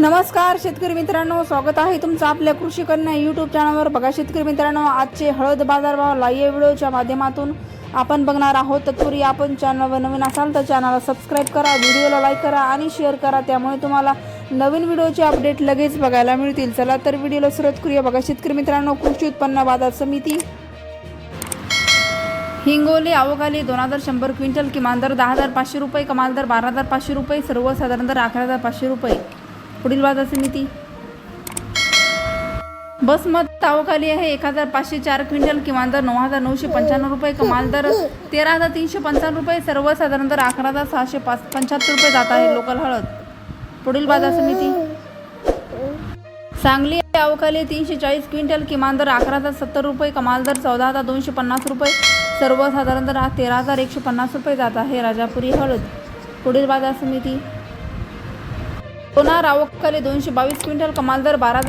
नमस्कार शेतकरी मित्रांनो. स्वागत आहे तुमचं आपल्या कृषी कन्या यूट्यूब चॅनलवर बघा शेतकरी मित्रांनो आजचे हळद बाजारभाव लाईव्ह व्हिडिओच्या माध्यमातून आपण बघणार आहोत. तत्पूर्वी आपण चॅनलवर नवीन असाल तर चॅनलला सबस्क्राईब करा व्हिडिओला लाईक करा आणि शेअर करा. त्यामुळे तुम्हाला नवीन व्हिडिओचे अपडेट लगेच बघायला मिळतील. चला तर व्हिडिओला सुरुवात करूया. बघा शेतकरी मित्रांनो कृषी उत्पन्न बाजार समिती. हिंगोली अवघाली दोन हजार शंभर क्विंटल किमान दर दहा हजार पाचशे रुपये कमाल दर बारा हजार पाचशे रुपये सर्वसाधारण दर अकरा हजार पाचशे रुपये. पुढील बाजार समिती बसमत तावखाली आहे एक हजार पाचशे चार क्विंटल किमान दर नऊ हजार नऊशे पंच्याण्णव रुपये कमाल दर तेरा हजार तीनशे पंचावन्न रुपये सर्वसाधारण दर अकरा हजार सहाशे पाच पंच्याहत्तर रुपये जात आहे लोकल हळद. पुढील बाजार समिती सांगली अवकाली तीनशे चाळीस क्विंटल किमान दर अकरा हजार सत्तर रुपये कमाल दर चौदा हजार दोनशे पन्नास रुपये सर्वसाधारण दर तेरा हजार एकशे पन्नास रुपये जात आहे राजापुरी हळद. पुढील बाजार समिती सोना अवकाली दोनशे बावीस क्विंटल कमाल दर बारा हजार